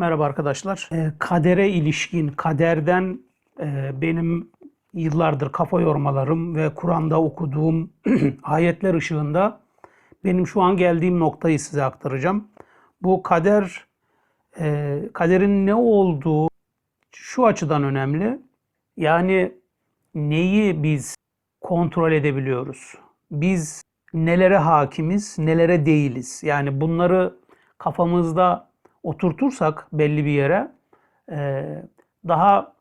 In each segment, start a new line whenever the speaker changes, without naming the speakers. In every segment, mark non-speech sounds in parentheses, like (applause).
Merhaba arkadaşlar. Ee, kadere ilişkin, kaderden e, benim yıllardır kafa yormalarım ve Kur'an'da okuduğum (clears throat) ayetler ışığında benim şu an geldiğim noktayı size aktaracağım. Bu kader, e, kaderin ne olduğu şu açıdan önemli. Yani neyi biz kontrol edebiliyoruz? Biz nelere hakimiz, nelere değiliz? Yani bunları kafamızda oturtursak belli bir yere e, daha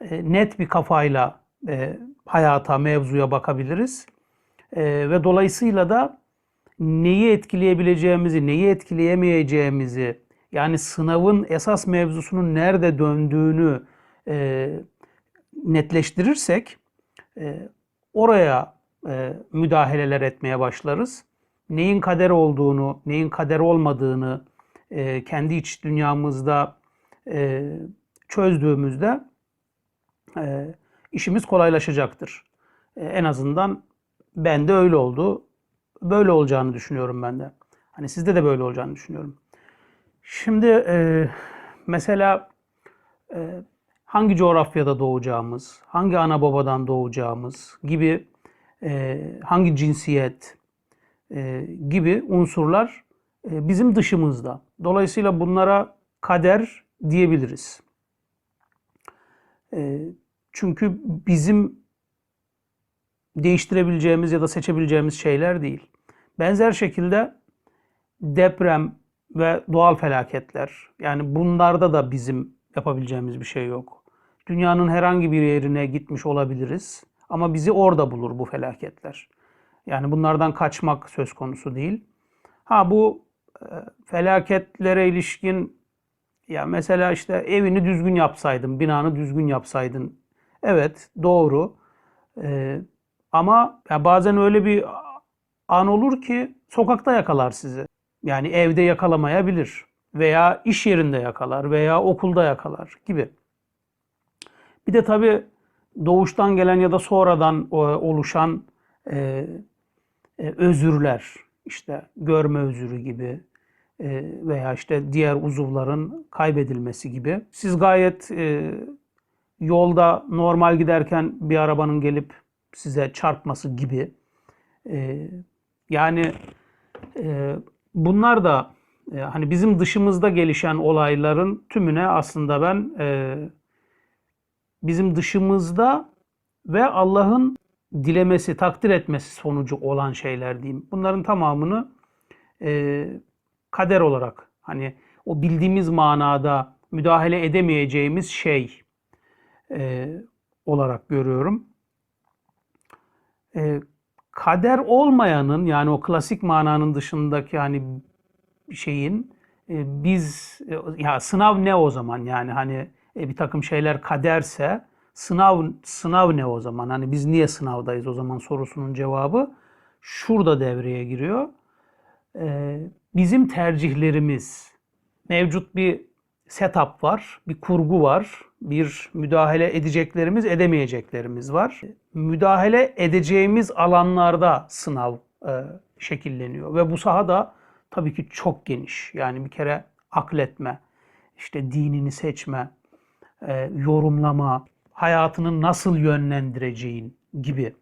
e, net bir kafayla e, hayata, mevzuya bakabiliriz. Ve dolayısıyla da neyi etkileyebileceğimizi, neyi etkileyemeyeceğimizi, yani sınavın esas mevzusunun nerede döndüğünü netleştirirsek oraya müdahaleler etmeye başlarız. Neyin kader olduğunu, neyin kader olmadığını e, kendi iç dünyamızda e, çözdüğümüzde e, işimiz kolaylaşacaktır. E, en azından bende öyle oldu. Böyle olacağını düşünüyorum ben de. Hani sizde de böyle olacağını düşünüyorum. Şimdi e, mesela e, hangi coğrafyada doğacağımız, hangi ana babadan doğacağımız gibi e, hangi cinsiyet e, gibi unsurlar bizim dışımızda. Dolayısıyla bunlara kader diyebiliriz. E, çünkü bizim değiştirebileceğimiz ya da seçebileceğimiz şeyler değil. Benzer şekilde deprem ve doğal felaketler yani bunlarda da bizim yapabileceğimiz bir şey yok. Dünyanın herhangi bir yerine gitmiş olabiliriz ama bizi orada bulur bu felaketler. Yani bunlardan kaçmak söz konusu değil. Ha bu e, felaketlere ilişkin ya mesela işte evini düzgün yapsaydın, binanı düzgün yapsaydın. Evet, doğru. Ee, ama ya bazen öyle bir an olur ki sokakta yakalar sizi. Yani evde yakalamayabilir veya iş yerinde yakalar veya okulda yakalar gibi. Bir de tabii doğuştan gelen ya da sonradan oluşan e, e, özürler, işte görme özürü gibi veya işte diğer uzuvların kaybedilmesi gibi. Siz gayet e, yolda normal giderken bir arabanın gelip size çarpması gibi. E, yani e, bunlar da e, hani bizim dışımızda gelişen olayların tümüne aslında ben e, bizim dışımızda ve Allah'ın dilemesi, takdir etmesi sonucu olan şeyler diyeyim. Bunların tamamını e, kader olarak hani o bildiğimiz manada müdahale edemeyeceğimiz şey e, olarak görüyorum. E, kader olmayanın yani o klasik mananın dışındaki hani şeyin e, biz e, ya sınav ne o zaman yani hani e, bir takım şeyler kaderse sınav sınav ne o zaman? Hani biz niye sınavdayız o zaman sorusunun cevabı şurada devreye giriyor. Ee, bizim tercihlerimiz mevcut bir setup var, bir kurgu var, bir müdahale edeceklerimiz, edemeyeceklerimiz var. Müdahale edeceğimiz alanlarda sınav e, şekilleniyor ve bu saha da tabii ki çok geniş. Yani bir kere akletme, işte dinini seçme, e, yorumlama, hayatını nasıl yönlendireceğin gibi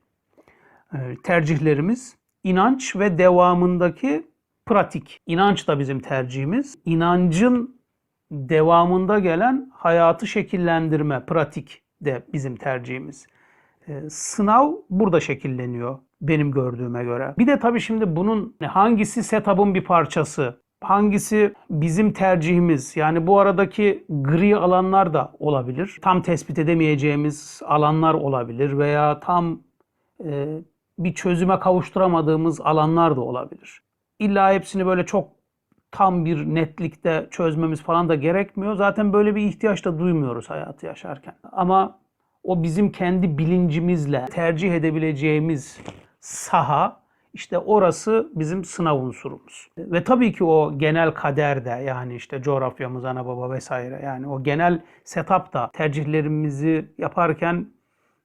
e, tercihlerimiz inanç ve devamındaki pratik. İnanç da bizim tercihimiz. İnancın devamında gelen hayatı şekillendirme, pratik de bizim tercihimiz. E, sınav burada şekilleniyor benim gördüğüme göre. Bir de tabii şimdi bunun hangisi setup'ın bir parçası, hangisi bizim tercihimiz yani bu aradaki gri alanlar da olabilir. Tam tespit edemeyeceğimiz alanlar olabilir veya tam e, bir çözüme kavuşturamadığımız alanlar da olabilir. İlla hepsini böyle çok tam bir netlikte çözmemiz falan da gerekmiyor. Zaten böyle bir ihtiyaç da duymuyoruz hayatı yaşarken. Ama o bizim kendi bilincimizle tercih edebileceğimiz saha işte orası bizim sınav unsurumuz. Ve tabii ki o genel kader de yani işte coğrafyamız, ana baba vesaire yani o genel setup da tercihlerimizi yaparken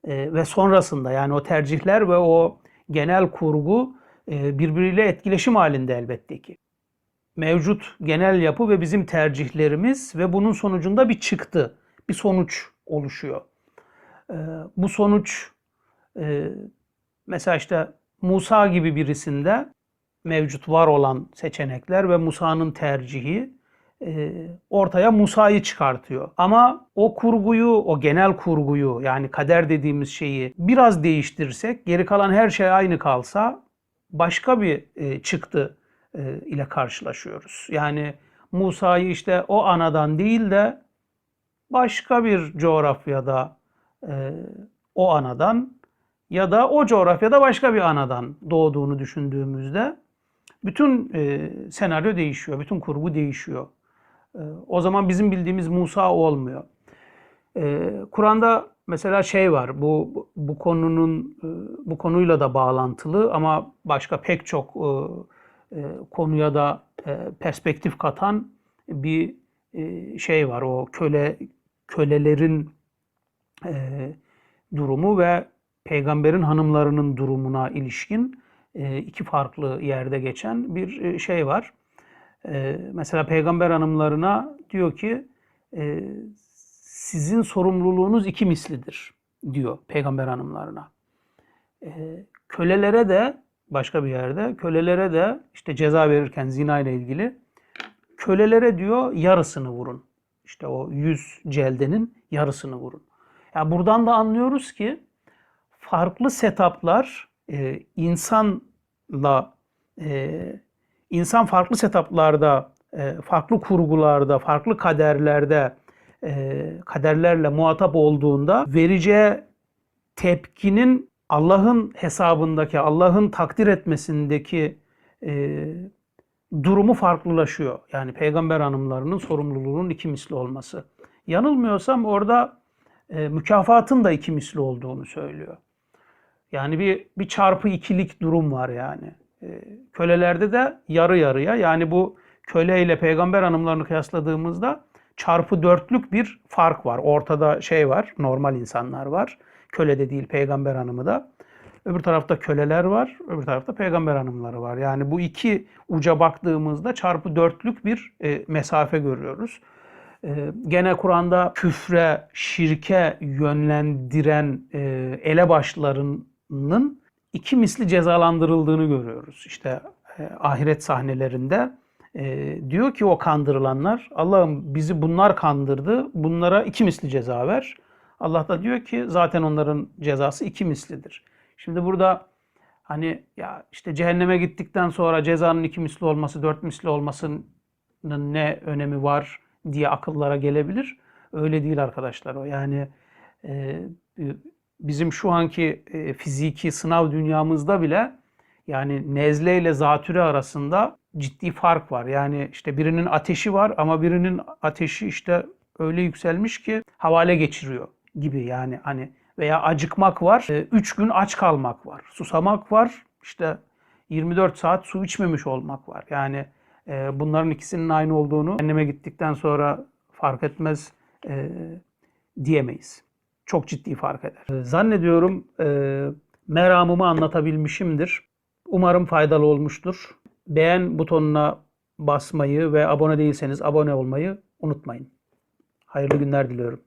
e, ve sonrasında yani o tercihler ve o genel kurgu birbiriyle etkileşim halinde elbette ki. mevcut genel yapı ve bizim tercihlerimiz ve bunun sonucunda bir çıktı, bir sonuç oluşuyor. Ee, bu sonuç e, mesela işte Musa gibi birisinde mevcut var olan seçenekler ve Musa'nın tercihi e, ortaya Musa'yı çıkartıyor. Ama o kurguyu, o genel kurguyu yani kader dediğimiz şeyi biraz değiştirsek, geri kalan her şey aynı kalsa başka bir e, çıktı e, ile karşılaşıyoruz. Yani Musa'yı işte o anadan değil de başka bir coğrafyada e, o anadan ya da o coğrafyada başka bir anadan doğduğunu düşündüğümüzde bütün senaryo değişiyor, bütün kurgu değişiyor. O zaman bizim bildiğimiz Musa olmuyor. Kur'an'da mesela şey var, bu bu konunun e, bu konuyla da bağlantılı ama başka pek çok e, e, konuya da perspektif katan bir şey var. O köle kölelerin durumu ve peygamberin hanımlarının durumuna ilişkin iki farklı yerde geçen bir şey var. Mesela peygamber hanımlarına diyor ki sizin sorumluluğunuz iki mislidir diyor peygamber hanımlarına. E, kölelere de başka bir yerde kölelere de işte ceza verirken zina ile ilgili kölelere diyor yarısını vurun. İşte o 100 celdenin yarısını vurun. Yani buradan da anlıyoruz ki farklı setuplar e, insanla e, insan farklı setuplarda, e, farklı kurgularda, farklı kaderlerde kaderlerle muhatap olduğunda vereceği tepkinin Allah'ın hesabındaki, Allah'ın takdir etmesindeki e, durumu farklılaşıyor. Yani peygamber hanımlarının sorumluluğunun iki misli olması. Yanılmıyorsam orada e, mükafatın da iki misli olduğunu söylüyor. Yani bir bir çarpı ikilik durum var yani. E, kölelerde de yarı yarıya yani bu köle ile peygamber hanımlarını kıyasladığımızda çarpı dörtlük bir fark var. Ortada şey var, normal insanlar var. Köle de değil, peygamber hanımı da. Öbür tarafta köleler var, öbür tarafta peygamber hanımları var. Yani bu iki uca baktığımızda çarpı dörtlük bir e, mesafe görüyoruz. E, gene Kur'an'da küfre, şirke yönlendiren e, elebaşlarının iki misli cezalandırıldığını görüyoruz. İşte e, ahiret sahnelerinde e, diyor ki o kandırılanlar Allah'ım bizi bunlar kandırdı, bunlara iki misli ceza ver. Allah da diyor ki zaten onların cezası iki mislidir. Şimdi burada hani ya işte cehenneme gittikten sonra cezanın iki misli olması, dört misli olmasının ne önemi var diye akıllara gelebilir. Öyle değil arkadaşlar o. Yani e, bizim şu anki e, fiziki sınav dünyamızda bile yani nezle ile zatüre arasında ciddi fark var. Yani işte birinin ateşi var ama birinin ateşi işte öyle yükselmiş ki havale geçiriyor gibi yani hani veya acıkmak var. 3 gün aç kalmak var. Susamak var. İşte 24 saat su içmemiş olmak var. Yani e, bunların ikisinin aynı olduğunu anneme gittikten sonra fark etmez e, diyemeyiz. Çok ciddi fark eder. E, zannediyorum e, meramımı anlatabilmişimdir. Umarım faydalı olmuştur. Beğen butonuna basmayı ve abone değilseniz abone olmayı unutmayın. Hayırlı günler diliyorum.